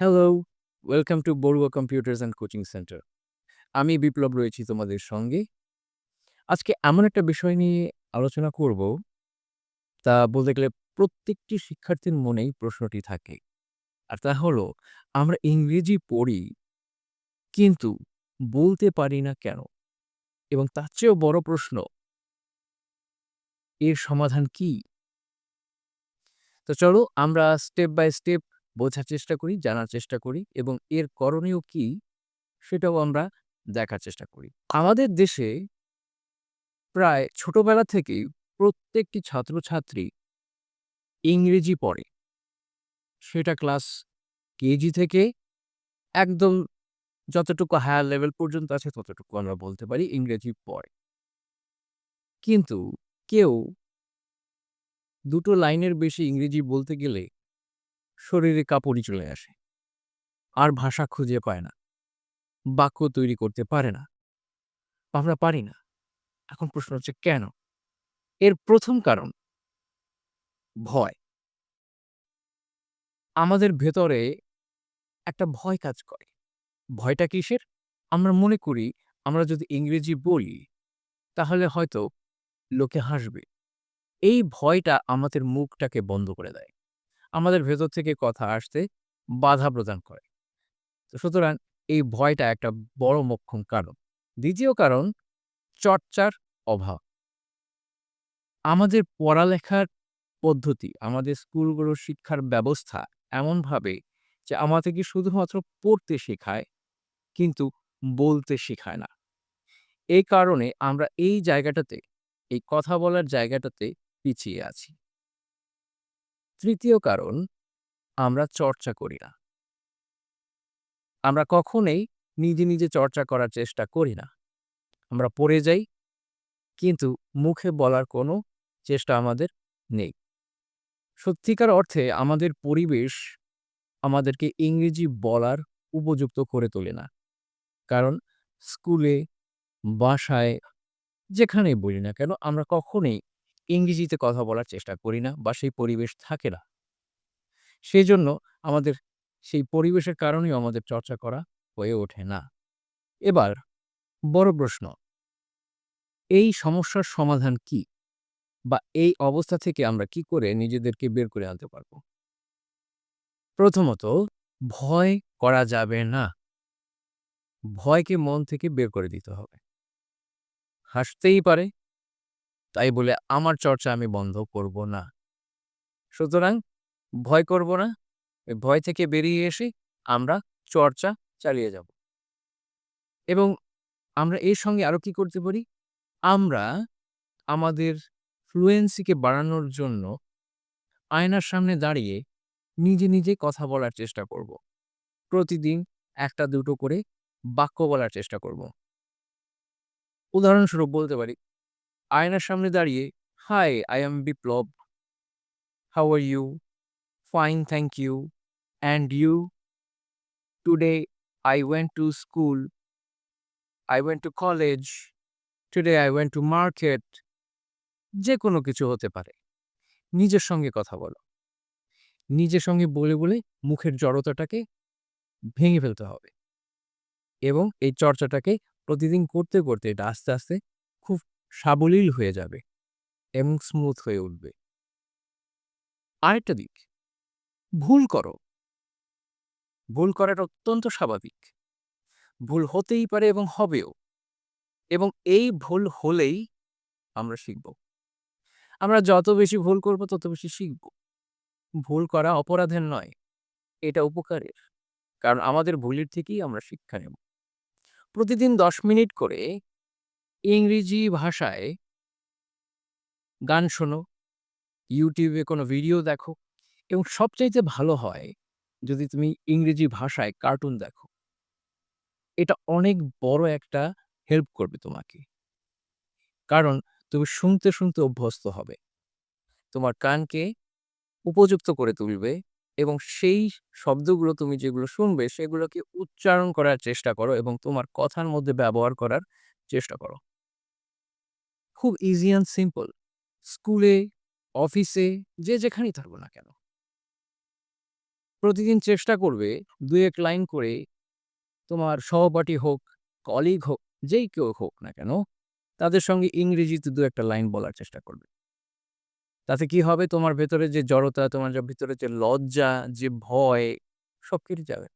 Hello, welcome to Barua computers and coaching centre. আমি বিপ্লব রয়েছি তোমাদের সঙ্গে। আজকে এমন একটা বিষয় নিয়ে আলোচনা করব, তা বলতে গেলে প্রত্যেকটি শিক্ষার্থীর মনেই প্রশ্নটি থাকে। আর তা হলো আমরা ইংরেজি পড়ি, কিন্তু বলতে পারি না কেন? এবং তার চেয়েও বড় প্রশ্ন এর সমাধান কি? তো চলো আমরা স্টেপ বাই স্টেপ বোঝার চেষ্টা করি, জানার চেষ্টা করি এবং এর করণীয় কি সেটাও আমরা দেখার চেষ্টা করি। আমাদের দেশে প্রায় ছোটবেলা থেকেই প্রত্যেকটি ছাত্রছাত্রী ইংরেজি পড়ে। সেটা ক্লাস কেজি থেকে একদম যতটুকু হায়ার লেভেল পর্যন্ত আছে ততটুকু আমরা বলতে পারি ইংরেজি পড়ে। কিন্তু কেউ দুটো লাইনের বেশি ইংরেজি বলতে গেলে শরীরে কাঁপুনি চলে আসে। আর ভাষা খুঁজে পায় না। বাক্য তৈরি করতে পারে না। আমরা পারি না। এখন প্রশ্ন হচ্ছে কেন? এর প্রথম কারণ ভয়। আমাদের ভেতরে একটা ভয় কাজ করে। ভয়টা কিসের? আমরা মনে করি আমরা যদি ইংরেজি বলি, তাহলে হয়তো লোকে হাসবে। এই ভয়টা আমাদের মুখটাকে বন্ধ করে দেয়। আমাদের ভেতর থেকে কথা আসতে বাধা প্রদান করে। তো সুতরাং এই ভয়টা একটা বড় মোক্ষম কারণ। দ্বিতীয় কারণ চর্চার অভাব। আমাদের পড়ালেখার পদ্ধতি, আমাদের স্কুলগুলোর শিক্ষার ব্যবস্থা এমনভাবে যে আমাদেরকে শুধুমাত্র পড়তে শেখায়, কিন্তু বলতে শেখায় না। এই কারণে আমরা এই জায়গাটাতে, এই কথা বলার জায়গাটাতে পিছিয়ে আছি। তৃতীয় কারণ, আমরা চর্চা করি না। আমরা কখনোই নিজে, নিজে চর্চা করার চেষ্টা করি না। আমরা পড়ে যাই, কিন্তু মুখে বলার কোনো চেষ্টা আমাদের নেই। সত্যিকার অর্থে আমাদের পরিবেশ আমাদেরকে ইংরেজি বলার উপযুক্ত করে তোলে না। কারণ স্কুলে, বাসায়, যেখানেই বলি না কেন আমরা কখনোই ইংরেজিতে কথা বলার চেষ্টা করি না বা সেই পরিবেশ থাকে না। সেজন্য আমাদের সেই পরিবেশের কারণেও আমাদের চর্চা করা হয়ে ওঠে না। এবার বড় প্রশ্ন, এই সমস্যার সমাধান কি? বা এই অবস্থা থেকে আমরা কি করে নিজেদেরকে বের করে আনতে পারব? প্রথমত, ভয় করা যাবে না। ভয়কে মন থেকে বের করে দিতে হবে। হাসতেই পারে, তাই বলে আমার চর্চা আমি বন্ধ করব না। সুতরাং ভয় করব না। ভয় থেকে বেরিয়ে এসে আমরা চর্চা চালিয়ে যাব। এবং আমরা এর সঙ্গে আরও কি করতে পারি? আমরা আমাদের ফ্লুয়েন্সিকে বাড়ানোর জন্য আয়নার সামনে দাঁড়িয়ে নিজে, নিজে কথা বলার চেষ্টা করব। প্রতিদিন একটা দুটো করে বাক্য বলার চেষ্টা করব। উদাহরণস্বরূপ বলতে পারি, আয়নার সামনে দাঁড়িয়ে, "hi, I am Biplob. How you fine thank you and you today I went to school I went went to college. Today I went to market." যেকোনো কিছু হতে পারে। নিজের সঙ্গে কথা বলো। নিজের সঙ্গে বলে, বলে মুখের জড়তাটাকে ভেঙে ফেলতে হবে। এবং এই চর্চাটাকে প্রতিদিন করতে, করতে এটা আস্তে, আস্তে খুব সাবলীল হয়ে যাবে এবং স্মুথ হয়ে উঠবে। আরেকটা দিক, ভুল করো। ভুল করাটা অত্যন্ত স্বাভাবিক। ভুল হতেই পারে এবং হবেও। এবং এই ভুল হলেই আমরা শিখব। আমরা যত বেশি ভুল করব তত বেশি শিখব। ভুল করা অপরাধের নয়, এটা উপকারের। কারণ আমাদের ভুলের থেকেই আমরা শিক্ষা নেব। প্রতিদিন ১০ মিনিট করে ইংরেজি ভাষায় গান শোনো, ইউটিউবে কোনো ভিডিও দেখো এবং সবচাইতে ভালো হয় যদি তুমি ইংরেজি ভাষায় কার্টুন দেখো। এটা অনেক বড় একটা হেল্প করবে তোমাকে। কারণ তুমি শুনতে, শুনতে অভ্যস্ত হবে। তোমার কানকে উপযুক্ত করে তুলবে এবং সেই শব্দগুলো তুমি যেগুলো শুনবে সেগুলোকে উচ্চারণ করার চেষ্টা করো এবং তোমার কথার মধ্যে ব্যবহার করার চেষ্টা করো। খুব ইজি অ্যান্ড সিম্পল। স্কুলে, অফিসে যে যেখানেই থাকো না কেন। প্রতিদিন চেষ্টা করবে ২-১ লাইন করে তোমার সহপাঠী হোক, কলিগ হোক, যেই কেউ হোক না কেন, তাদের সঙ্গে ইংরেজিতে ২-১ টা লাইন বলার চেষ্টা করবে। তাতে কি হবে? তোমার ভেতরে যে জড়তা, তোমার যে ভিতরে যে লজ্জা, যে ভয় সব কেটে যাবে।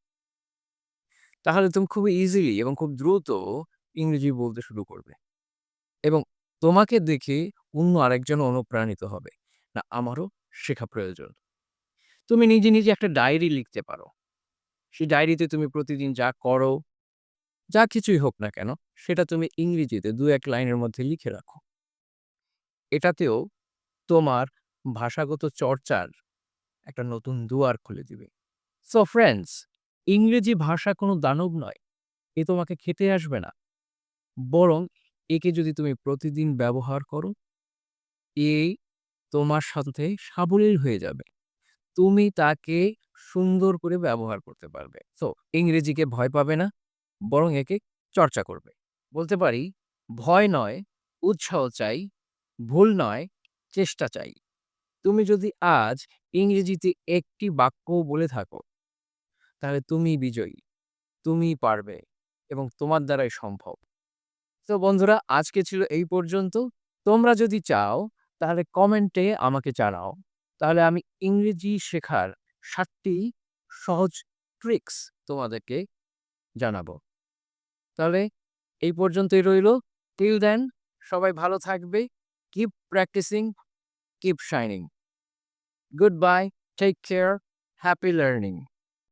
তাহলে তুমি খুব ইজিলি এবং খুব দ্রুত ইংরেজি বলতে শুরু করবে। এবং তোমাকে দেখে অন্য আরেকজন অনুপ্রাণিত হবে। না আমারও শেখা প্রয়োজন। তুমি নিজে, নিজে একটা ডায়েরি লিখতে পারো। সেই ডায়েরিতে তুমি প্রতিদিন যা করো, যা কিছুই হোক না কেন, সেটা তুমি ইংরেজিতে ২-১ লাইনের মধ্যে লিখে রাখো। এটাতেও তোমার ভাষাগত চর্চার একটা নতুন দুয়ার খুলে দিবে। সো ফ্রেন্ডস, ইংরেজি ভাষা কোনো দানব নয়। এ তোমাকে খেতে আসবে না। বরং একে যদি তুমি প্রতিদিন ব্যবহার করো, এই তোমার সাথে সাবলীল হয়ে যাবে। তুমি তাকে সুন্দর করে ব্যবহার করতে পারবে। তো ইংরেজিকে ভয় পাবে না, বরং একে চর্চা করবে। বলতে পারি, ভয় নয়, উৎসাহ চাই, ভুল নয়, চেষ্টা চাই। তুমি যদি আজ ইংরেজিতে একটি বাক্য বলে থাকো, তাহলে তুমি বিজয়ী। তুমি পারবে এবং তোমার দ্বারাই সম্ভব। তো বন্ধুরা আজকে ছিল এই পর্যন্ত। তোমরা যদি চাও তাহলে কমেন্টে আমাকে জানাও। তাহলে আমি ইংরেজি শেখার সাতটি সহজ ট্রিক্স তোমাদেরকে জানাব। তাহলে এই পর্যন্তই রইল। টিল দেন সবাই ভালো থাকবে। Keep practising, keep shining. Good bye take care, happy learning.